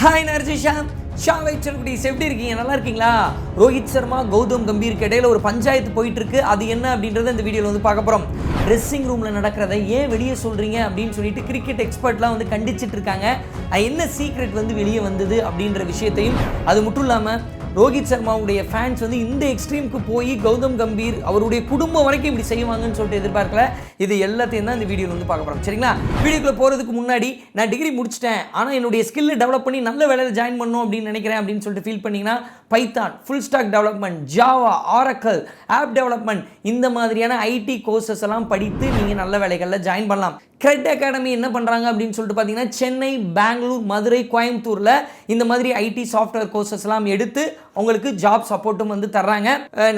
Hi நர்ஜிஷா Shah வைச்சல்குடிஸ் எப்படி இருக்கீங்க? நல்லா இருக்கீங்களா? ரோஹித் சர்மா கௌதம் கம்பீருக்கு இடையில ஒரு பஞ்சாயத்து போயிட்டு இருக்கு அது என்ன அப்படின்றத இந்த வீடியோவில் வந்து பார்க்க போகிறோம் ட்ரெஸ்ஸிங் ரூமில் நடக்கிறத ஏன் வெளியே சொல்கிறீங்க அப்படின்னு சொல்லிட்டு கிரிக்கெட் எக்ஸ்பர்ட்லாம் வந்து கண்டிச்சிட்டு இருக்காங்க. அது என்ன சீக்ரெட் வந்து வெளியே வந்தது அப்படின்ற விஷயத்தையும் அது மட்டும் இல்லாமல் ரோஹித் சர்மாவுடைய ஃபேன்ஸ் வந்து இந்த எக்ஸ்ட்ரீமுக்கு போய் கௌதம் கம்பீர் அவருடைய குடும்பம் வரைக்கும் இப்படி செய்வாங்கன்னு சொல்லிட்டு எதிர்பார்க்கல. இது எல்லாத்தையும் தான் இந்த வீடியோவில் வந்து பார்க்க போகிறோம் சரிங்களா? வீடியோக்குள்ளே போகிறதுக்கு முன்னாடி நான் டிகிரி முடிச்சிட்டேன். ஆனால் என்னுடைய ஸ்கில் டெவலப் பண்ணி நல்ல வேலையில் ஜாயின் பண்ணணும் அப்படின்னு நினைக்கிறேன் அப்படின்னு சொல்லிட்டு ஃபீல் பண்ணீங்கன்னா Python full stack development Java Oracle app development இந்த மாதிரியான ஐடி கோர்சஸ் எல்லாம் படித்து நீங்கள் நல்ல வேலைகளில் ஜாயின் பண்ணலாம். கிரெட் அகாடமி என்ன பண்ணுறாங்க அப்படின்னு சொல்லிட்டு பார்த்தீங்கன்னா சென்னை பெங்களூர் மதுரை கோயம்புத்தூரில் இந்த மாதிரி ஐடி சாஃப்ட்வேர் கோர்சஸ்லாம் எடுத்து அவங்களுக்கு ஜாப் சப்போர்ட்டும் வந்து தர்றாங்க.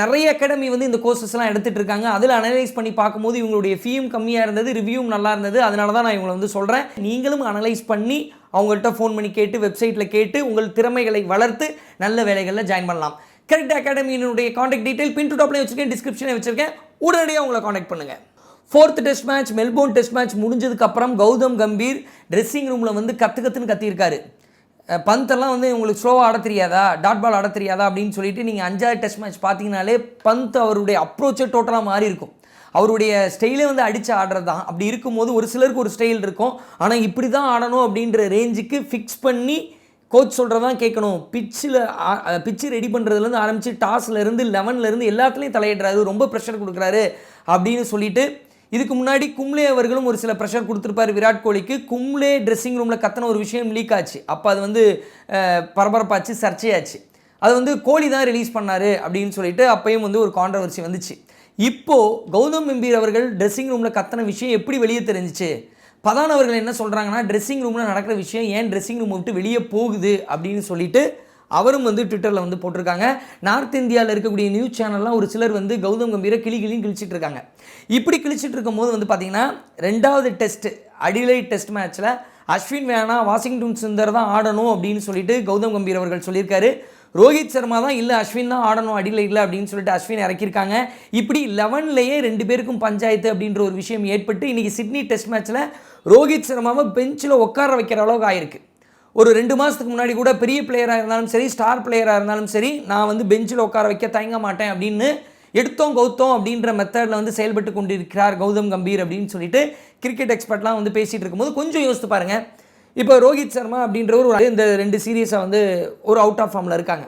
நிறைய அகாடமி வந்து இந்த கோர்சஸ்லாம் எடுத்துகிட்டு இருக்காங்க. அதில் அனலைஸ் பண்ணி பார்க்கும்போது இவங்களுடைய ஃபீயும் கம்மியாக இருந்தது ரிவ்யூவும் நல்லா இருந்தது. அதனால தான் நான் இவங்களை வந்து சொல்கிறேன் நீங்களும் அனலைஸ் பண்ணி அவங்கள்ட்ட ஃபோன் பண்ணி கேட்டு வெப்சைட்டில் கேட்டு உங்கள் திறமைகளை வளர்த்து நல்ல வேலைகளில் ஜாயின் பண்ணலாம். கரெக்ட் அகாடமியினுடைய காண்டாக்ட் டீட்டெயில் பின் டு டாப்லேயே வச்சுருக்கேன் டிஸ்கிரிப்ஷனே வச்சுருக்கேன். உடனடியாக உங்களை காண்டாக்ட் பண்ணுங்கள் fourth test match Melbourne test match முடிஞ்சதுக்கப்புறம் கௌதம் கம்பீர் ட்ரெஸ்ஸிங் ரூமில் வந்து கற்று கற்றுன்னு கத்தியிருக்காரு. பந்தெல்லாம் வந்து உங்களுக்கு ஸ்லோவாக ஆட தெரியாதா? டாட் பால் ஆட தெரியாதா? அப்படின்னு சொல்லிட்டு நீங்கள் அஞ்சாவது டெஸ்ட் மேட்ச் பார்த்தீங்கனாலே பந்த் அவருடைய அப்ரோச்சே டோட்டலாக மாறி இருக்கும். அவருடைய ஸ்டைலே வந்து அடித்து ஆடுறது தான் அப்படி இருக்கும்போது ஒரு சிலருக்கு ஒரு ஸ்டைல் இருக்கும். ஆனால் இப்படி தான் ஆடணும் அப்படின்ற ரேஞ்சுக்கு ஃபிக்ஸ் பண்ணி கோச் சொல்கிறதான் கேட்கணும். பிச்சில் பிச்சு ரெடி பண்ணுறதுலேருந்து ஆரம்பித்து டாஸ்லேருந்து லெவன்லேருந்து எல்லாத்துலேயும் தலையிடுறாரு. ரொம்ப ப்ரெஷர் கொடுக்குறாரு அப்படின்னு சொல்லிட்டு இதுக்கு முன்னாடி கும்ளே அவர்களும் ஒரு சில ப்ரெஷர் கொடுத்துருப்பாரு விராட் கோலிக்கு. கும்ளே ட்ரெஸ்ஸிங் ரூமில் கத்தன ஒரு விஷயம் லீக் ஆச்சு. அப்போ அது வந்து பரபரப்பாச்சு சர்ச்சையாச்சு. அது வந்து கோலி தான் ரிலீஸ் பண்ணார் அப்படின்னு சொல்லிட்டு அப்பயும் வந்து ஒரு கான்ட்ரவர்சி வந்துச்சு. இப்போது கௌதம் கம்பீர் அவர்கள் ட்ரெஸ்ஸிங் ரூமில் கத்தன விஷயம் எப்படி வெளியே தெரிஞ்சிச்சு? பதான் அவர்கள் என்ன சொல்கிறாங்கன்னா ட்ரெஸ்ஸிங் ரூமில் நடக்கிற விஷயம் ஏன் ட்ரெஸ்ஸிங் ரூமை விட்டு வெளியே போகுது? அப்படின்னு சொல்லிட்டு அவரும் வந்து ட்விட்டரில் வந்து போட்டிருக்காங்க. நார்த் இந்தியாவில் இருக்கக்கூடிய நியூஸ் சேனல்லாம் ஒரு சிலர் வந்து கௌதம் கம்பீரை கிளி கிளியும் கிழிச்சிட்டு இருக்காங்க. இப்படி கிழிச்சிட்டு இருக்கும்போது வந்து பார்த்தீங்கன்னா ரெண்டாவது டெஸ்ட் அடிலைட் டெஸ்ட் மேட்ச்சில் அஸ்வின் வேணா வாஷிங்டன் சுந்தர் தான் ஆடணும் அப்படின்னு சொல்லிட்டு கௌதம் கம்பீர் அவர்கள் சொல்லியிருக்காரு. ரோஹித் சர்மா தான் இல்லை அஸ்வின் தான் ஆடணும் அடிலைட்டில் அப்படின்னு சொல்லிட்டு அஸ்வின் இறக்கியிருக்காங்க. இப்படி லெவன்லேயே ரெண்டு பேருக்கும் பஞ்சாயத்து அப்படின்ற ஒரு விஷயம் ஏற்பட்டு இன்றைக்கி சிட்னி டெஸ்ட் மேட்ச்சில் ரோஹித் சர்மாவை பெஞ்சில் உட்கார வைக்கிற அளவுக்கு ஆயிருக்கு. ஒரு ரெண்டு மாதத்துக்கு முன்னாடி கூட பெரிய பிளேயராக இருந்தாலும் சரி ஸ்டார் பிளேயராக இருந்தாலும் சரி நான் வந்து பெஞ்சில் உட்கார வைக்க தயங்க மாட்டேன் அப்படின்னு எடுத்தோம் கௌத்தோம் அப்படின்ற மெத்தடில் வந்து செயல்பட்டு கொண்டிருக்கிறார் கௌதம் கம்பீர் அப்படின்னு சொல்லிட்டு கிரிக்கெட் எக்ஸ்பர்ட்லாம் வந்து பேசிகிட்டு இருக்கும்போது கொஞ்சம் யோசித்து பாருங்கள் இப்போ ரோஹித் சர்மா அப்படின்றவர் ஒரு இந்த ரெண்டு சீரீஸை வந்து ஒரு அவுட் ஆஃப் ஃபார்மில் இருக்காங்க.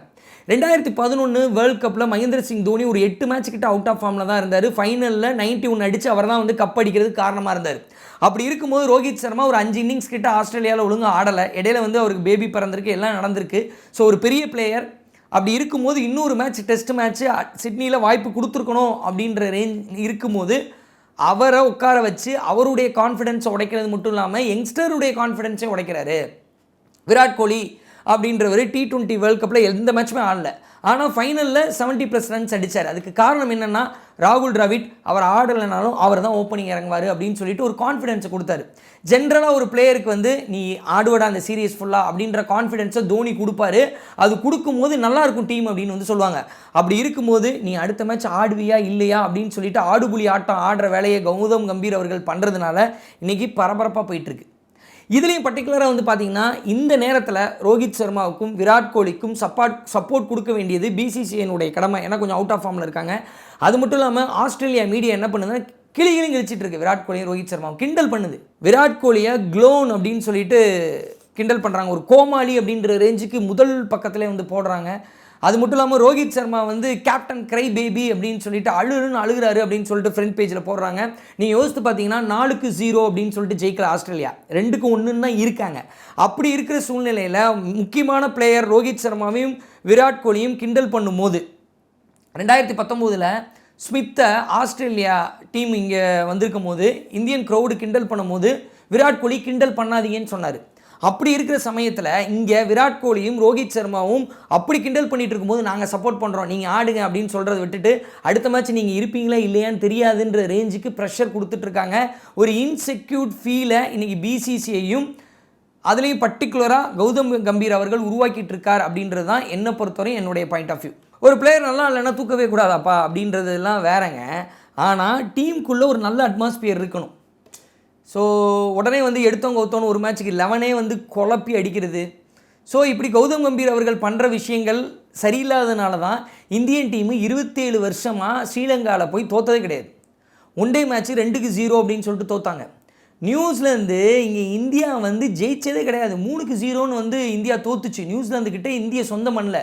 ரெண்டாயிரத்தி பதினொன்று வேர்ல்ட் கப்பில் மகேந்திர சிங் தோனி ஒரு எட்டு மேட்ச் கிட்ட அவுட் ஆஃப் ஃபார்மில் தான் இருந்தார். ஃபைனலில் நைன்ட்டி ஒன் அடித்து அவர் தான் வந்து கப் அடிக்கிறதுக்கு காரணமாக இருந்தார். அப்படி இருக்கும்போது ரோஹித் சர்மா ஒரு அஞ்சு இன்னிங்ஸ் கிட்ட ஆஸ்திரேலியாவில் ஒழுங்காக ஆடலை. இடையில வந்து அவருக்கு பேபி பிறந்திருக்கு எல்லாம் நடந்திருக்கு. ஸோ ஒரு பெரிய பிளேயர் அப்படி இருக்கும்போது இன்னொரு மேட்ச் டெஸ்ட் மேட்ச்சு சிட்னியில் வாய்ப்பு கொடுத்துருக்கணும் அப்படின்ற ரேஞ்ச் இருக்கும்போது அவரை உட்கார வச்சு அவருடைய கான்ஃபிடென்ஸை உடைக்கிறது மட்டும் இல்லாமல் யங்ஸ்டருடைய கான்ஃபிடென்ஸை உடைக்கிறாரு. விராட் கோலி அப்படின்றவர் டி டுவெண்ட்டி வேர்ல்ட் கப்பில் எந்த மேட்ச்சுமே ஆடல. ஆனால் ஃபைனலில் செவன்ட்டி ப்ளஸ் ரன்ஸ் அடித்தார் அதுக்கு காரணம் என்னென்னா ராகுல் டிராவிட் அவர் ஆடலைனாலும் அவர் தான் ஓப்பனிங் இறங்குவார் அப்படின்னு சொல்லிட்டு ஒரு கான்ஃபிடென்ஸை கொடுத்தாரு. ஜென்ரலாக ஒரு பிளேயருக்கு வந்து நீ ஆடுவடா அந்த சீரியஸ் ஃபுல்லாக அப்படின்ற கான்ஃபிடென்ஸை தோனி கொடுப்பாரு. அது கொடுக்கும்போது நல்லாயிருக்கும் டீம் அப்படின்னு வந்து சொல்லுவாங்க. அப்படி இருக்கும்போது நீ அடுத்த மேட்ச் ஆடுவியா இல்லையா? அப்படின்னு சொல்லிட்டு ஆடுபுலி ஆட்டம் ஆடுற வேலையை கௌதம் கம்பீர் அவர்கள் பண்ணுறதுனால இன்னைக்கு பரபரப்பாக போயிட்டுருக்கு இதுலேயும் பர்டிகுலராக வந்து பார்த்தீங்கன்னா இந்த நேரத்தில் ரோஹித் சர்மாவுக்கும் விராட் கோலிக்கும் சப்பாட் சப்போர்ட் கொடுக்க வேண்டியது பிசிசிஐனுடைய கடமை. ஏன்னா கொஞ்சம் அவுட் ஆஃப் ஃபார்மில் இருக்காங்க. அது மட்டும் இல்லாமல் ஆஸ்திரேலியா மீடியா என்ன பண்ணுதுன்னா கிளிகளும் கிழிச்சிட்டு இருக்கு. விராட் கோலியும் ரோஹித் சர்மாவும். கிண்டல் பண்ணுது. விராட் கோலியை க்ளோன் அப்படின்னு சொல்லிட்டு கிண்டல் பண்ணுறாங்க ஒரு கோமாளி அப்படின்ற ரேஞ்சுக்கு முதல் பக்கத்தில் வந்து போடுறாங்க. அது மட்டும் இல்லாமல் ரோஹித் சர்மா வந்து கேப்டன் கிரை பேபி அப்படின்னு சொல்லிட்டு அழுன்னு அழுகிறாரு அப்படின்னு சொல்லிட்டு ஃப்ரண்ட் பேஜில் போடுறாங்க. நீங்கள் யோசித்து பார்த்தீங்கன்னா நாலுக்கு ஜீரோ அப்படின்னு சொல்லிட்டு ஜெயிக்கல ஆஸ்திரேலியா. ரெண்டுக்கு ஒன்றுன்னு தான் இருக்காங்க. அப்படி இருக்கிற சூழ்நிலையில் முக்கியமான பிளேயர் ரோஹித் சர்மாவையும் விராட் கோலியும் கிண்டல் பண்ணும்போது ரெண்டாயிரத்தி பத்தொம்போதில் ஸ்மித்தை ஆஸ்திரேலியா டீம் இங்கே வந்திருக்கும் போது இந்தியன் க்ரௌடு கிண்டல் பண்ணும்போது விராட் கோலி கிண்டல் பண்ணாதீங்கன்னு சொன்னார். அப்படி இருக்கிற சமயத்தில் இங்கே விராட் கோலியும் ரோஹித் சர்மாவும் அப்படி கிண்டல் பண்ணிட்டு இருக்கும்போது நாங்கள் சப்போர்ட் பண்ணுறோம் நீங்கள் ஆடுங்க அப்படின்னு சொல்கிறத விட்டுட்டு அடுத்த மேட்ச் நீங்கள் இருப்பீங்களா இல்லையான்னு தெரியாதுன்ற ரேஞ்சுக்கு ப்ரெஷர் கொடுத்துட்ருக்காங்க ஒரு இன்செக்யூர்ட் ஃபீலை இன்றைக்கி பிசிசிஐயும் அதுலேயும் பர்டிகுலராக கௌதம் கம்பீர் அவர்கள் உருவாக்கிட்டு இருக்கார் அப்படின்றது தான் என்னை பொறுத்தவரை என்னுடைய பாயிண்ட் ஆஃப் வியூ ஒரு பிளேயர் நல்லா இல்லைன்னா தூக்கவே கூடாதாப்பா அப்படின்றதெல்லாம் வேறங்க. ஆனால் டீமுக்குள்ளே ஒரு நல்ல அட்மாஸ்பியர் இருக்கணும். ஸோ உடனே வந்து எடுத்தவங்க ஒருத்தவங்க ஒரு மேட்ச்சுக்கு லெவனே வந்து குழப்பி அடிக்கிறது. ஸோ இப்படி கௌதம் கம்பீர் அவர்கள் பண்ணுற விஷயங்கள் சரியில்லாதனால தான் இந்தியன் டீமு இருபத்தேழு வருஷமாக ஸ்ரீலங்காவில் போய் தோத்ததே கிடையாது. ஒன் டே மேட்ச் ரெண்டுக்கு ஜீரோ அப்படின்னு சொல்லிட்டு தோத்தாங்க. நியூசிலாந்து இங்கே இந்தியா வந்து ஜெயிச்சதே கிடையாது. மூணுக்கு ஜீரோன்னு வந்து இந்தியா தோத்துச்சு. நியூசிலாந்து இந்திய சொந்த மண்ணில்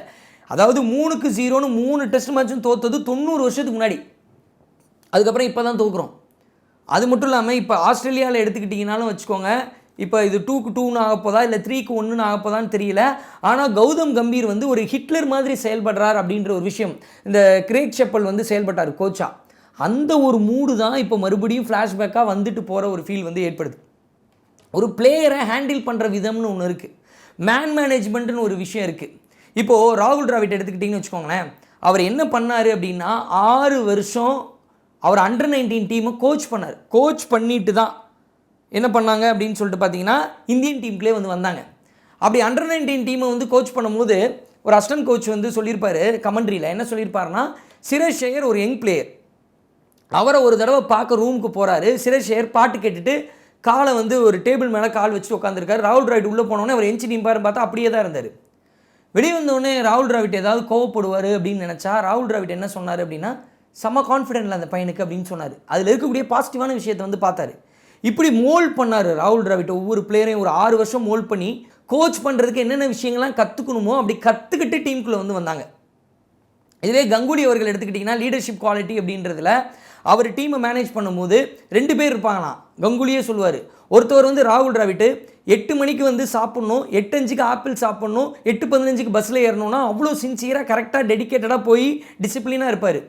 அதாவது மூணுக்கு ஜீரோன்னு மூணு டெஸ்ட் மேட்சும் தோத்தது தொண்ணூறு வருஷத்துக்கு முன்னாடி. அதுக்கப்புறம் இப்போ தான் தோக்குறோம். அது மட்டும் இல்லாமல் இப்போ ஆஸ்திரேலியாவில் எடுத்துக்கிட்டிங்கனாலும் வச்சுக்கோங்க இப்போ இது டூக்கு டூன்னு ஆக போதா இல்லை த்ரீக்கு ஒன்றுன்னு ஆக போதான்னு தெரியல. ஆனால் கௌதம் கம்பீர் வந்து ஒரு ஹிட்லர் மாதிரி செயல்படுறார் அப்படின்ற ஒரு விஷயம். இந்த கிரேக் செப்பல் வந்து செயல்பட்டார் கோச்சா. அந்த ஒரு மூடு தான் இப்போ மறுபடியும் ஃப்ளாஷ்பேக்காக வந்துட்டு போகிற ஒரு ஃபீல் வந்து ஏற்படுது. ஒரு பிளேயரை ஹேண்டில் பண்ணுற விதம்னு ஒன்று இருக்குது மேன் மேனேஜ்மெண்ட்னு ஒரு விஷயம் இருக்குது இப்போது ராகுல் டிராவிட் எடுத்துக்கிட்டிங்கன்னு வச்சுக்கோங்களேன் அவர் என்ன பண்ணார் அப்படின்னா ஆறு வருஷம் அவர் அண்டர் நைன்டீன் டீமை கோச் பண்ணார். கோச் பண்ணிட்டு தான் என்ன பண்ணாங்க அப்படின்னு சொல்லிட்டு பார்த்தீங்கன்னா இந்தியன் டீம்லேயே வந்து வந்தாங்க. அப்படி அண்டர் நைன்டீன் டீமை வந்து கோச் பண்ணும்போது ஒரு அஸ்டன் கோச் வந்து சொல்லியிருப்பார் கமெண்ட்ரியில் என்ன சொல்லியிருப்பாருன்னா சிரேஷ் ஐயர் ஒரு யங் பிளேயர் அவரை ஒரு தடவை பார்க்க ரூமுக்கு போகிறாரு சிரேஷ் ஐயர் பாட்டு கேட்டுட்டு காலை வந்து ஒரு டேபிள் மேலே கால் வச்சுட்டு உட்காந்துருக்காரு ராகுல் டிராவிட் உள்ளே போனோடனே அவர் எஞ்சி நிம்பாருன்னு பார்த்தா அப்படியே தான் இருந்தார். வெளியே வந்தோடனே ராகுல் டிராவிட் ஏதாவது கோவப்படுவார் அப்படின்னு நினச்சா ராகுல் டிராவிட் என்ன சொன்னார் அப்படின்னா செம்ம கான்ஃபிடென்ட்ல அந்த பையனுக்கு அப்படின்னு சொன்னார். அதில் இருக்கக்கூடிய பாசிட்டிவான விஷயத்தை வந்து பார்த்தாரு. இப்படி மோல்ட் பண்ணார் ராகுல் டிராவிட். ஒவ்வொரு பிளேயரையும் ஒரு ஆறு வருஷம் மோல்ட் பண்ணி கோச் பண்ணுறதுக்கு என்னென்ன விஷயங்கள்லாம் கற்றுக்கணுமோ அப்படி கற்றுக்கிட்டு டீமுக்குள்ளே வந்து வந்தாங்க. இதுவே கங்குலி அவர்கள் எடுத்துக்கிட்டிங்கன்னா லீடர்ஷிப் குவாலிட்டி அப்படின்றதுல அவர் டீமை மேனேஜ் பண்ணும்போது ரெண்டு பேர் இருப்பாங்களாம். கங்குலியே சொல்லுவார். ஒருத்தவர் வந்து ராகுல் டிராவிட்டு எட்டு மணிக்கு வந்து சாப்பிட்ணும் எட்டு அஞ்சுக்கு ஆப்பிள் சாப்பிட்ணும் எட்டு பதினஞ்சுக்கு பஸ்ஸில் ஏறணும்னா அவ்வளோ சின்சியராக கரெக்டாக டெடிக்கேட்டடாக போய் டிசிப்ளினாக இருப்பார்.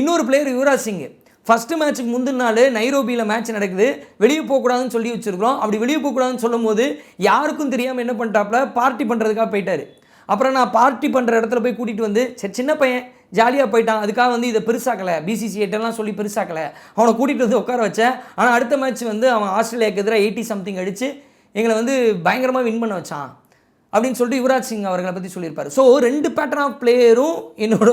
இன்னொரு பிளேயர் யுவராஜ் சிங். ஃபஸ்ட்டு மேட்ச்சுக்கு முந்தின நாள் நைரோபியில் மேட்ச் நடக்குது. வெளியே போகக்கூடாதுன்னு சொல்லி வச்சுருக்கிறோம். அப்படி வெளியே போகக்கூடாதுன்னு சொல்லும் போது யாருக்கும் தெரியாமல் என்ன பண்ணிட்டாப்புல பார்ட்டி பண்ணுறதுக்காக போயிட்டார். அப்புறம் நான் பார்ட்டி பண்ணுற இடத்துல போய் கூட்டிகிட்டு வந்து சரி சின்ன பையன் ஜாலியாக போயிட்டான். அதுக்காக வந்து இதை பெருசாக்கலை. பிசிசிஐட்டெல்லாம் சொல்லி பெருசாக்கலை. அவனை கூட்டிகிட்டு வந்து உட்கார வச்சேன். ஆனால் அடுத்த மேட்ச் வந்து அவன் ஆஸ்திரேலியாவுக்கு எதிராக எயிட்டி சம்திங் அடித்து எங்களை வந்து பயங்கரமாக வின் பண்ண வச்சான். அப்படின்னு சொல்லிட்டு யுவராஜ் சிங் அவர்களை பற்றி சொல்லியிருப்பார். ஸோ ரெண்டு பேட்டர்ன் ஆஃப் பிளேயரும் என்னோட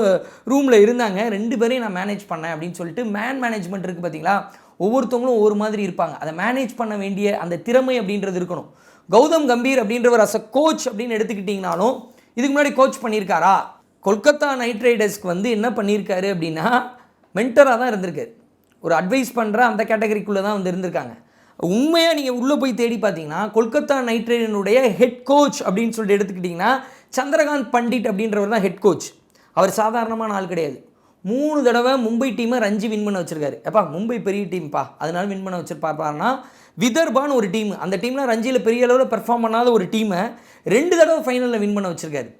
ரூமில் இருந்தாங்க. ரெண்டு பேரையும் நான் மேனேஜ் பண்ணேன் அப்படின்னு சொல்லிட்டு மேன் மேனேஜ்மெண்ட் இருக்குது பார்த்தீங்களா ஒவ்வொருத்தவங்களும் ஒவ்வொரு மாதிரி இருப்பாங்க. அதை மேனேஜ் பண்ண வேண்டிய அந்த திறமை அப்படின்றது இருக்கணும். கௌதம் கம்பீர் அப்படின்றவர் அஸ் அ கோச் அப்படின்னு எடுத்துக்கிட்டிங்கனாலும் இதுக்கு முன்னாடி கோச் பண்ணியிருக்காரா? கொல்கத்தா நைட் ரைடர்ஸ்க்கு வந்து என்ன பண்ணியிருக்காரு அப்படின்னா மென்டராக தான் இருந்திருக்காரு. ஒரு அட்வைஸ் பண்ணுற அந்த கேட்டகரிக்குள்ளே தான் வந்து இருந்திருக்காங்க. உண்மையாக நீங்கள் உள்ளே போய் தேடி பார்த்தீங்கன்னா கொல்கத்தா நைட் ரைடனுடைய ஹெட் கோச் அப்படின்னு சொல்லிட்டு எடுத்துக்கிட்டிங்கன்னா சந்திரகாந்த் பண்டிட் அப்படின்றவர் தான் ஹெட் கோச் அவர் சாதாரணமான ஆள் கிடையாது. மூணு தடவை மும்பை டீமை ரஞ்சி வின் பண்ண வச்சுருக்காரு. எப்பா மும்பை பெரிய டீம்ப்பா அதனால வின் பண்ண வச்சுருப்பாருன்னா விதர்பான்னு ஒரு டீம் அந்த டீம்லாம் ரஞ்சியில் பெரிய அளவில் பெர்ஃபார்ம் பண்ணாத ஒரு டீமை ரெண்டு தடவை ஃபைனலில் வின் பண்ண வச்சுருக்காரு.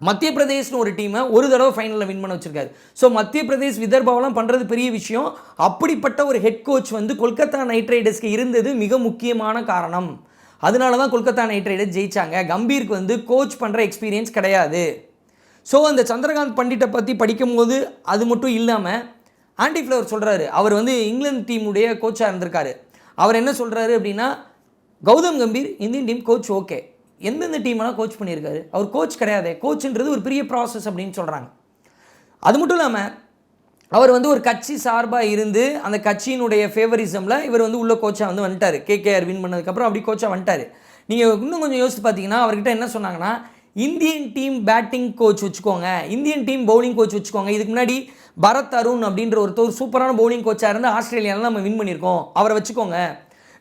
மத்திய பிரதேஷ்னு ஒரு டீமை ஒரு தடவை ஃபைனலில் வின் பண்ண வச்சிருக்காரு. ஸோ மத்திய பிரதேஷ் விதர்பாவெல்லாம் பண்ணுறது பெரிய விஷயம். அப்படிப்பட்ட ஒரு ஹெட் கோச் வந்து கொல்கத்தா நைட் ரைடர்ஸ்க்கு இருந்தது மிக முக்கியமான காரணம். அதனால தான் கொல்கத்தா நைட் ரைடர்ஸ் ஜெயிச்சாங்க. கம்பீருக்கு வந்து கோச் பண்ணுற எக்ஸ்பீரியன்ஸ் கிடையாது. ஸோ அந்த சந்திரகாந்த் பண்டிட்டை பற்றி படிக்கும்போது அது மட்டும் இல்லாமல் ஆண்டி ஃப்ளவர் சொல்கிறாரு அவர் வந்து இங்கிலாந்து டீமுடைய கோச்சாக இருந்திருக்காரு. அவர் என்ன சொல்கிறாரு அப்படின்னா Gautam Gambhir Indian team coach okay எந்தெந்த டீமெல்லாம் கோச் பண்ணியிருக்காரு? அவர் கோச் கிடையாது. கோச்சுன்றது ஒரு பெரிய ப்ராசஸ் அப்படின்னு சொல்கிறாங்க அது மட்டும் இல்லாமல் அவர் வந்து ஒரு கட்சி சார்பாக இருந்து அந்த கட்சியினுடைய ஃபேவரிசமில் இவர் வந்து உள்ள கோச்சாக வந்து வந்துட்டார். கேகேஆர் வின் பண்ணதுக்கப்புறம் அப்படி கோச்சாக வந்துட்டார். நீங்கள் இன்னும் கொஞ்சம் யோசித்து பார்த்தீங்கன்னா அவர்கிட்ட என்ன சொன்னாங்கன்னா இந்தியன் டீம் பேட்டிங் கோச் வச்சுக்கோங்க. இந்தியன் டீம் பவுலிங் கோச் வச்சுக்கோங்க. இதுக்கு முன்னாடி பரத் அருண் அப்படின்ற ஒருத்தர் சூப்பரான பவுலிங் கோச்சாக இருந்து ஆஸ்திரேலியாவில் நம்ம வின் பண்ணியிருக்கோம். அவரை வச்சுக்கோங்க.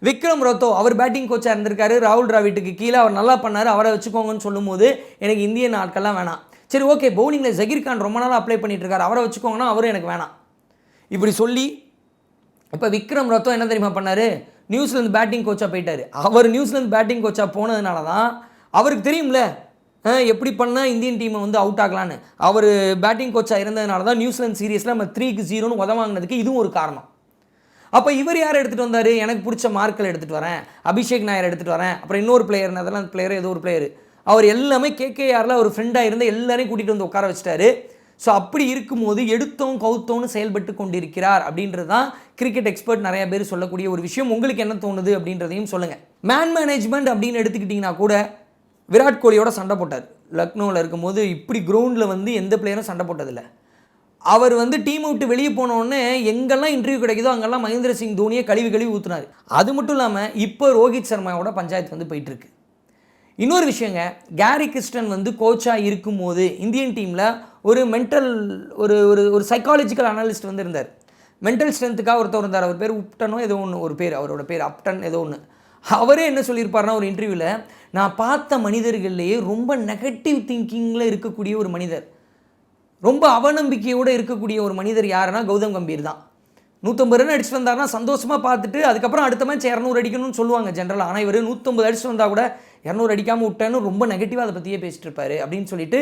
விக்ரம் ரத்தோ அவர் பேட்டிங் கோச்சாக இருந்திருக்காரு. ராகுல் டிராவிட்டுக்கு கீழே அவர் நல்லா பண்ணார். அவரை வச்சுக்கோங்கன்னு சொல்லும்போது எனக்கு இந்தியன் ஆட்கள்லாம் வேணாம். சரி ஓகே பவுலிங்கில் ஜகீர் கான் ரொம்ப நாளாக அப்ளை பண்ணிட்டு இருக்காரு அவரை வச்சுக்கோங்கன்னா அவரும் எனக்கு வேணாம். இப்படி சொல்லி இப்போ விக்ரம் ரத்தோ என்ன தெரியுமா பண்ணார்? நியூசிலாந்து பேட்டிங் கோச்சாக போயிட்டார். அவர் நியூசிலாந்து பேட்டிங் கோச்சாக போனதுனால தான் அவருக்கு தெரியும்ல எப்படி பண்ணால் இந்தியன் டீமை வந்து அவுட் ஆகலான்னு. அவர் பேட்டிங் கோச்சாக இருந்ததுனால தான் நியூசிலாந்து சீரியஸில் நம்ம த்ரீக்கு ஜீரோன்னு உதவாங்கினதுக்கு இதுவும் ஒரு காரணம். அப்போ இவர் யார் எடுத்துகிட்டு வந்தார்? எனக்கு பிடிச்ச மார்க்கில் எடுத்துகிட்டு வரேன். அபிஷேக் நாயர் எடுத்துகிட்டு வரேன். அப்புறம் இன்னொரு பிளேயர் அதெல்லாம் பிளேயர் ஏதோ ஒரு பிளேயர் அவர் எல்லாமே கேகேஆரில் ஒரு ஃப்ரெண்டாக இருந்து எல்லாரையும் கூட்டிகிட்டு வந்து உட்கார வச்சிட்டாரு. ஸோ அப்படி இருக்கும்போது எடுத்தோம் கவுத்தோன்னு செயல்பட்டு கொண்டிருக்கிறார் அப்படின்றது தான் கிரிக்கெட் எக்ஸ்பர்ட் நிறைய பேர் சொல்லக்கூடிய ஒரு விஷயம். உங்களுக்கு என்ன தோணுது அப்படின்றதையும் சொல்லுங்கள் மேன் மேனேஜ்மெண்ட் அப்படின்னு எடுத்துக்கிட்டிங்கன்னா கூட விராட் கோலியோட சண்டை போட்டார். லக்னோவில் இருக்கும்போது இப்படி கிரவுண்டில் வந்து எந்த பிளேயரும் சண்டை போட்டதில்லை. அவர் வந்து டீம் விட்டு வெளியே போனோடனே எங்கெல்லாம் இன்டர்வியூ கிடைக்குதோ அங்கெல்லாம் மகேந்திர சிங் தோனியை கழுவி கழுவி ஊற்றுனார் அது மட்டும் இல்லாமல் இப்போ ரோஹித் சர்மாவோட பஞ்சாயத்து வந்து போயிட்டுருக்கு. இன்னொரு விஷயங்க கேரி கிறிஸ்டன் வந்து கோச்சாக இருக்கும்போது இந்தியன் டீமில் ஒரு மென்டல் ஒரு ஒரு ஒரு சைக்காலஜிக்கல் அனலிஸ்ட் வந்து இருந்தார். மென்டல் ஸ்ட்ரென்த்துக்காக ஒருத்தர் இருந்தார். அவர் பேர் உப்டனோ ஏதோ ஒன்று ஒரு பேர் அவரோட பேர் அப்டன் ஏதோ ஒன்று அவரே என்ன சொல்லியிருப்பாருன்னா ஒரு இன்டர்வியூவில் நான் பார்த்த மனிதர்கள்லேயே ரொம்ப நெகட்டிவ் திங்கிங்கில் இருக்கக்கூடிய ஒரு மனிதர். ரொம்ப அவநம்பிக்கையோடு இருக்கக்கூடிய ஒரு மனிதர் யாருன்னா கௌதம் கம்பீர் தான். நூற்றம்பது ரன் அடிச்சுட்டு வந்தாருன்னா சந்தோஷமாக பார்த்துட்டு அதுக்கப்புறம் அடுத்த மேட்ச் இரநூறு அடிக்கணும்னு சொல்லுவாங்க ஜென்ரலாக ஆனால் இவர் நூற்றம்பது அடிச்சு வந்தால் கூட இரநூறு அடிக்காமல் விட்டேன்னு ரொம்ப நெகட்டிவாக அதை பற்றியே பேசிட்டு இருப்பாரு அப்படின்னு சொல்லிட்டு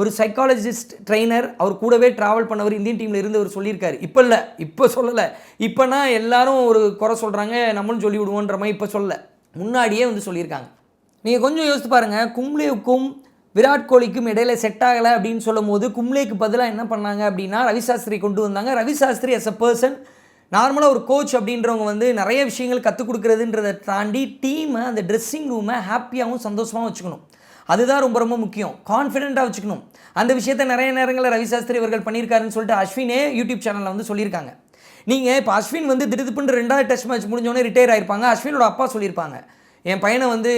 ஒரு சைக்காலஜிஸ்ட் ட்ரெயினர் அவர் கூடவே ட்ராவல் பண்ணவர் இந்தியன் டீமில் இருந்து அவர் சொல்லியிருக்காரு. இப்போ இல்லை இப்போ சொல்லலை. இப்போனா எல்லாரும் ஒரு குறை சொல்கிறாங்க நம்மளும் சொல்லி விடுவோன்ற மாதிரி இப்போ சொல்லலை. முன்னாடியே வந்து சொல்லியிருக்காங்க. நீங்கள் கொஞ்சம் யோசித்து பாருங்கள் கும்ளேவுக்கும் விராட் கோலிக்கும் இடையில செட் ஆகலை அப்படின்னு சொல்லும் போது கும்ளேக்கு பதிலாக என்ன பண்ணாங்க அப்படின்னா ரவி சாஸ்திரி கொண்டு வந்தாங்க. ரவி சாஸ்திரி அ பர்சன் நார்மலாக ஒரு கோச் அப்படின்றவங்க வந்து நிறைய விஷயங்கள் கற்றுக் கொடுக்குறதுன்றதை தாண்டி டீமை அந்த ட்ரெஸ்ஸிங் ரூமை ஹாப்பியாகவும் சந்தோஷமாகவும் வச்சுக்கணும். அதுதான் ரொம்ப ரொம்ப முக்கியம். கான்ஃபிடென்ட்டாக வச்சுக்கணும். அந்த விஷயத்தை நிறைய நேரங்களில் ரவி சாஸ்திரி அவர்கள் பண்ணியிருக்காருன்னு சொல்லிட்டு அஸ்வினே யூடியூப் சேனலில் வந்து சொல்லியிருக்காங்க. நீங்கள் இப்போ அஸ்வின் வந்து திடுப்புன்ற ரெண்டாவது டெஸ்ட் மேட்ச் முடிஞ்சோடனே ரிட்டையர் ஆயிருப்பாங்க. அஸ்வினோட அப்பா சொல்லியிருப்பாங்க. என் பையனை வந்து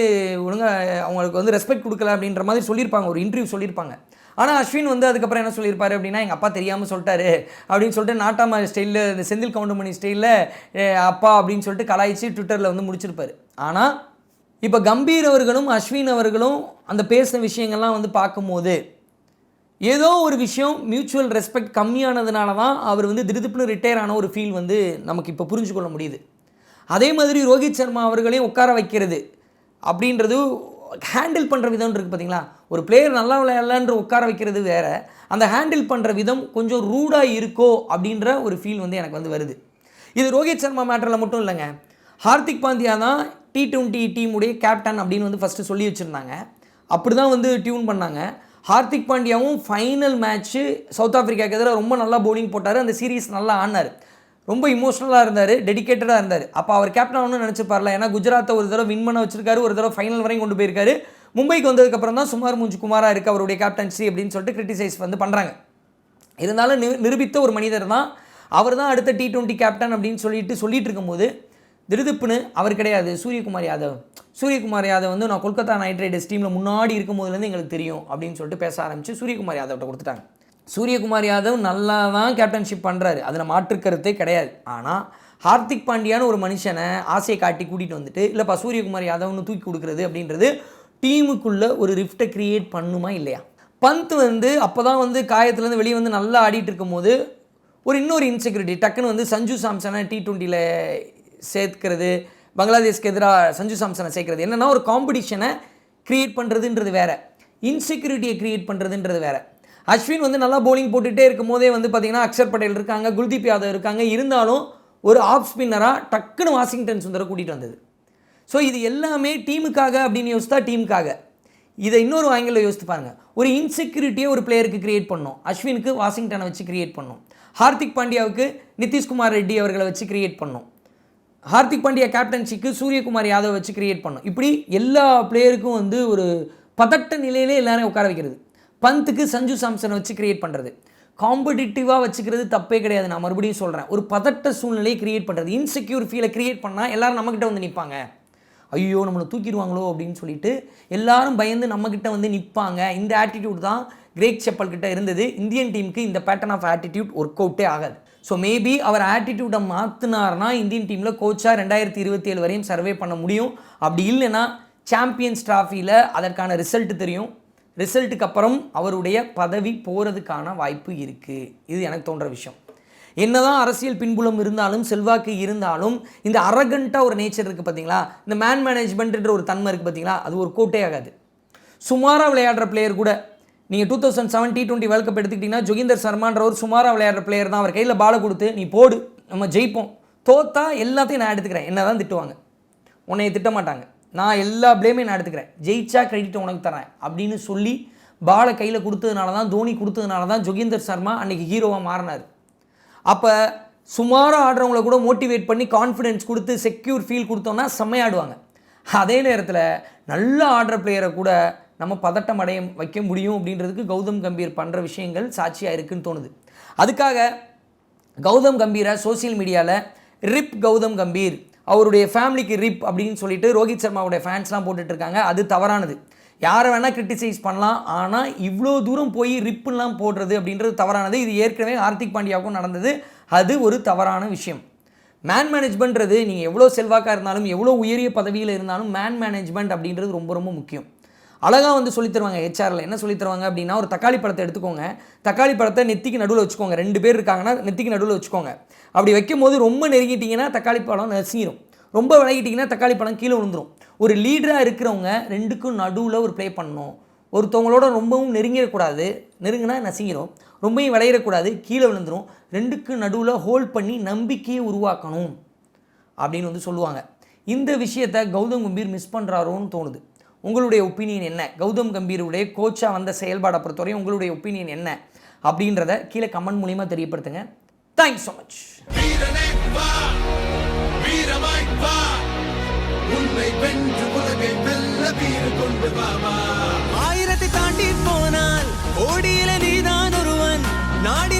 ஒழுங்காக அவங்களுக்கு வந்து ரெஸ்பெக்ட் கொடுக்கல அப்படின்ற மாதிரி சொல்லியிருப்பாங்க ஒரு இன்டர்வியூ சொல்லியிருப்பாங்க. ஆனால் அஸ்வின் வந்து அதுக்கப்புறம் என்ன சொல்லியிருப்பாரு அப்படின்னா எங்கள் அப்பா தெரியாமல் சொல்லிட்டாரு அப்படின்னு சொல்லிட்டு நாட்டாமா ஸ்டைலில் இந்த செந்தில் கவுண்டமணி ஸ்டைலில் அப்பா அப்படின்னு சொல்லிட்டு கலாய்ச்சி ட்விட்டரில் வந்து முடிச்சிருப்பாரு. ஆனால் இப்போ கம்பீர் அவர்களும் அஸ்வின் அவர்களும் அந்த பேசின விஷயங்கள்லாம் வந்து பார்க்கும்போது ஏதோ ஒரு விஷயம் மியூச்சுவல் ரெஸ்பெக்ட் கம்மியானதுனால தான் அவர் வந்து திடுதுப்புன்னு ரிட்டையர் ஆன ஒரு ஃபீல் வந்து நமக்கு இப்போ புரிஞ்சுக்கொள்ள முடியுது. அதே மாதிரி ரோஹித் சர்மா அவர்களையும் உட்கார வைக்கிறது அப்படின்றது ஹேண்டில் பண்ணுற விதம் இருக்குது பார்த்தீங்களா ஒரு பிளேயர் நல்லா விளையாடலன்ற உட்கார வைக்கிறது வேறு. அந்த ஹேண்டில் பண்ணுற விதம் கொஞ்சம் ரூடாக இருக்கோ அப்படின்ற ஒரு ஃபீல் வந்து எனக்கு வந்து வருது. இது ரோஹித் சர்மா மேட்டரில் மட்டும் இல்லைங்க. ஹார்திக் பாந்தியா தான் டி டுவெண்ட்டி டீமுடைய கேப்டன் அப்படின்னு வந்து ஃபஸ்ட்டு சொல்லி வச்சுருந்தாங்க. அப்படி தான் வந்து டியூன் பண்ணாங்க. ஹார்திக் பாண்டியாவும் ஃபைனல் மேட்ச்சு சவுத் ஆஃப்ரிக்காவுக்கு எதிராக ரொம்ப நல்லா பவுலிங் போட்டார். அந்த சீரீஸ் நல்லா ஆடினார். ரொம்ப இமோஷனலாக இருந்தார் டெடிகேட்டடாக இருந்தார். அப்போ அவர் கேப்டன் ஆகணும்னு நினச்சிப்பார்ல ஏன்னா குஜராத்தை ஒரு தடவை வின் பண்ண வச்சிருக்காரு ஒரு தடவை ஃபைனல் வரையும் கொண்டு போயிருக்காரு. மும்பைக்கு வந்ததுக்கப்புறம் தான் சுமார் மூஞ்சு குமாராக இருக்குது அவருடைய கேப்டன்சி அப்படின்னு சொல்லிட்டு கிரிட்டிசைஸ் வந்து பண்ணுறாங்க இருந்தாலும் நி நிரூபித்த ஒரு மனிதர் தான். அவர் தான் அடுத்த டி டுவெண்ட்டி கேப்டன் அப்படின்னு சொல்லிட்டு சொல்லிட்டு இருக்கும்போது திருதுப்புன்னு அவர் கிடையாது சூரியகுமார் யாதவ். சூரியகுமார் யாதவ் வந்து நான் கொல்கத்தா நைட் ரைடர்ஸ் டீமில் முன்னாடி இருக்கும் போதுலேருந்து எங்களுக்கு தெரியும் அப்படின்னு சொல்லிட்டு பேச ஆரம்பித்து சூரியகுமார் யாதவ்கிட்ட கொடுத்துட்டாங்க. சூரியகுமார் யாதவ் நல்லா தான் கேப்டன்ஷிப் பண்ணுறாரு அதில் மாற்றுக்கருத்தே கிடையாது. ஆனால் ஹார்திக் பாண்டியான்னு ஒரு மனுஷனை ஆசையை காட்டி கூட்டிகிட்டு வந்துட்டு இல்லைப்பா சூரியகுமார் யாதவ்னு தூக்கி கொடுக்குறது அப்படின்றது டீமுக்குள்ளே ஒரு ரிஃப்ட்டை க்ரியேட் பண்ணுமா இல்லையா? பந்த் வந்து அப்போ தான் வந்து காயத்துலேருந்து வெளியே வந்து நல்லா ஆடிட்டு இருக்கும்போது ஒரு இன்னொரு இன்செக்யூரிட்டி டக்குன்னு வந்து சஞ்சு சாம்சனை டி ட்வெண்ட்டியில் சேர்க்கிறது பங்களாதேஷ்க்கு எதிராக சஞ்சு சாம்சனை சேர்க்கிறது. என்னென்னா ஒரு காம்படிஷனை க்ரியேட் பண்ணுறதுன்றது வேற. இன்செக்யூரிட்டியை க்ரியேட் பண்ணுறதுன்றது வேறு. அஸ்வின் வந்து நல்லா போலிங் போட்டுகிட்டே இருக்கும் போதே வந்து பார்த்தீங்கன்னா அக்ஷர் பட்டேல் இருக்காங்க குல்தீப் யாதவ் இருக்காங்க. இருந்தாலும் ஒரு ஆஃப் ஸ்பின்னராக டக்குன்னு வாஷிங்டன் சுந்தரை கூட்டிகிட்டு வந்தது. ஸோ இது எல்லாமே டீமுக்காக அப்படின்னு யோசித்தா டீமுக்காக. இதை இன்னொரு ஆங்கிளில் யோசித்து பாருங்கள் ஒரு இன்செக்யூரிட்டியை ஒரு பிளேயருக்கு கிரியேட் பண்ணோம். அஸ்வினுக்கு வாஷிங்டனை வச்சு கிரியேட் பண்ணோம். ஹார்திக் பாண்டியாவுக்கு நிதிஷ்குமார் ரெட்டி அவர்களை வச்சு கிரியேட் பண்ணோம். ஹார்திக் பாண்டியா கேப்டன்சிக்கு சூரியகுமார் யாதவ் வச்சு கிரியேட் பண்ணோம். இப்படி எல்லா பிளேயருக்கும் வந்து ஒரு பதட்ட நிலையிலே எல்லாரையும் உட்கார வைக்கிறது. பந்துக்கு சஞ்சு சாம்சனை வச்சு கிரியேட் பண்ணுறது காம்படிட்டிவாக வச்சுக்கிறது தப்பே கிடையாது. நான் மறுபடியும் சொல்கிறேன் ஒரு பதட்ட சூழ்நிலையை கிரியேட் பண்ணுறது இன்செக்யூர் ஃபீலை கிரியேட் பண்ணால் எல்லோரும் நம்மக்கிட்ட வந்து நிற்பாங்க ஐயோ நம்மளை தூக்கிடுவாங்களோ அப்படின்னு சொல்லிட்டு எல்லாரும் பயந்து நம்மக்கிட்ட வந்து நிற்பாங்க இந்த ஆட்டிடியூட் தான் கிரேக் செப்பல் கிட்ட இருந்தது. இந்தியன் டீமுக்கு இந்த பேட்டர்ன் ஆஃப் ஆட்டிடியூட் ஒர்க் அவுட்டே ஆகாது. ஸோ மேபி அவர் ஆட்டிடியூட்டை மாற்றினார்னா இந்தியன் டீமில் கோச்சாக ரெண்டாயிரத்தி இருபத்தி ஏழு வரையும் சர்வே பண்ண முடியும். அப்படி இல்லைன்னா சாம்பியன்ஸ் ட்ராஃபியில் அதற்கான ரிசல்ட் தெரியும். ரிசல்ட்டுக்கு அப்புறம் அவருடைய பதவி போகிறதுக்கான வாய்ப்பு இருக்குது இது எனக்கு தோன்ற விஷயம். என்னதான் அரசியல் பின்புலம் இருந்தாலும் செல்வாக்கு இருந்தாலும் இந்த அரகண்ட்டாக ஒரு நேச்சர் இருக்குது பார்த்தீங்களா இந்த மேன் மேனேஜ்மெண்ட்ன்ற ஒரு தன்மை இருக்குது பார்த்தீங்களா அது ஒரு கோட்டே ஆகாது. சுமாராக விளையாடுற பிளேயர் கூட நீங்கள் two thousand seven T twenty world cup எடுத்துக்கிட்டிங்கன்னா ஜோகிந்தர் சர்மான்றவர் சுமாராக விளையாடுற பிளேயர் தான். அவர் கையில் பாலை கொடுத்து நீ போடு நம்ம ஜெயிப்போம். தோத்தா எல்லாத்தையும் நான் எடுத்துக்கிறேன். என்ன தான் திட்டுவாங்க. உன்னைய திட்ட மாட்டாங்க. நான் எல்லா ப்ளேமே நான் எடுத்துக்கிறேன். ஜெயிச்சா கிரெடிட் உனக்கு தரேன் அப்படின்னு சொல்லி பாலை கையில் கொடுத்ததுனால தான் தோனி கொடுத்ததுனால தான் ஜோகிந்தர் சர்மா அன்னைக்கு ஹீரோவாக மாறினார். அப்போ சுமாராக ஆடுறவங்கள கூட மோட்டிவேட் பண்ணி கான்ஃபிடென்ஸ் கொடுத்து செக்யூர் ஃபீல் கொடுத்தோன்னா செம்மையாடுவாங்க அதே நேரத்தில் நல்லா ஆடுற பிளேயரை கூட நம்ம பதட்டம் அடைய வைக்க முடியும் அப்படின்றதுக்கு கௌதம் கம்பீர் பண்ணுற விஷயங்கள் சாட்சியாக இருக்குன்னு தோணுது. அதுக்காக கௌதம் கம்பீரை சோஷியல் மீடியாவில் ரிப் கௌதம் கம்பீர் அவருடைய ஃபேமிலிக்கு ரிப் அப்படின்னு சொல்லிட்டு ரோஹித் சர்மாவுடைய ஃபேன்ஸ்லாம் போட்டுட்ருக்காங்க. அது தவறானது. யாரை வேணால் கிரிட்டிசைஸ் பண்ணலாம். ஆனால் இவ்வளோ தூரம் போய் ரிப்புலாம் போடுறது அப்படின்றது தவறானது. இது ஏற்கனவே ஹார்திக் பாண்டியாவுக்கும் நடந்தது. அது ஒரு தவறான விஷயம். மேன் மேனேஜ்மெண்ட்றது நீங்கள் எவ்வளோ செல்வாக்காக இருந்தாலும் எவ்வளோ உயரிய பதவியில் இருந்தாலும் மேன் மேனேஜ்மெண்ட் அப்படின்றது ரொம்ப ரொம்ப முக்கியம். அழகாக வந்து சொல்லித் தருவாங்க ஹெச்ஆரில் என்ன சொல்லித் தருவாங்க அப்படின்னா ஒரு தக்காளி பழத்தை எடுத்துக்கோங்க. தக்காளி பழத்தை நெத்திக்கு நடுவில் வச்சுக்கோங்க. ரெண்டு பேர் இருக்காங்கன்னா நெத்திக்கு நடுவில் வச்சுக்கோங்க. அப்படி வைக்கும் போது ரொம்ப நெருங்கிட்டிங்கன்னா தக்காளி பழம் நசிரும். ரொம்ப விலகிட்டிங்கன்னா தக்காளி பழம் கீழே விழுந்துடும் ஒரு லீடராக இருக்கிறவங்க ரெண்டுக்கும் நடுவில் ஒரு ப்ளே பண்ணணும். ஒருத்தவங்களோட ரொம்பவும் நெருங்கிடக்கூடாது. நெருங்கினா நசிங்கிடும் ரொம்பவும் விளையிடக்கூடாது. கீழே விழுந்துடும் ரெண்டுக்கு நடுவில் ஹோல்ட் பண்ணி நம்பிக்கையை உருவாக்கணும். அப்படின்னு வந்து சொல்லுவாங்க. இந்த விஷயத்தை கௌதம் கம்பீர் மிஸ் பண்ணுறாரோன்னு தோணுது. உங்களுடைய ஒப்பீனியன் என்ன? கௌதம் கம்பீருடைய கோச்சாக வந்த செயல்பாடை பொறுத்தவரையும் உங்களுடைய ஒப்பீனியன் என்ன? அப்படின்றத கீழே கமெண்ட் மூலிமா தெரியப்படுத்துங்க. தேங்க்ஸ் ஸோ மச் உன்னை வென்று உலகை வெல்ல வீறு கொண்டு ஆயிரத்தை தாண்டி போனால் கோடியில நீதான் ஒருவன். நாடி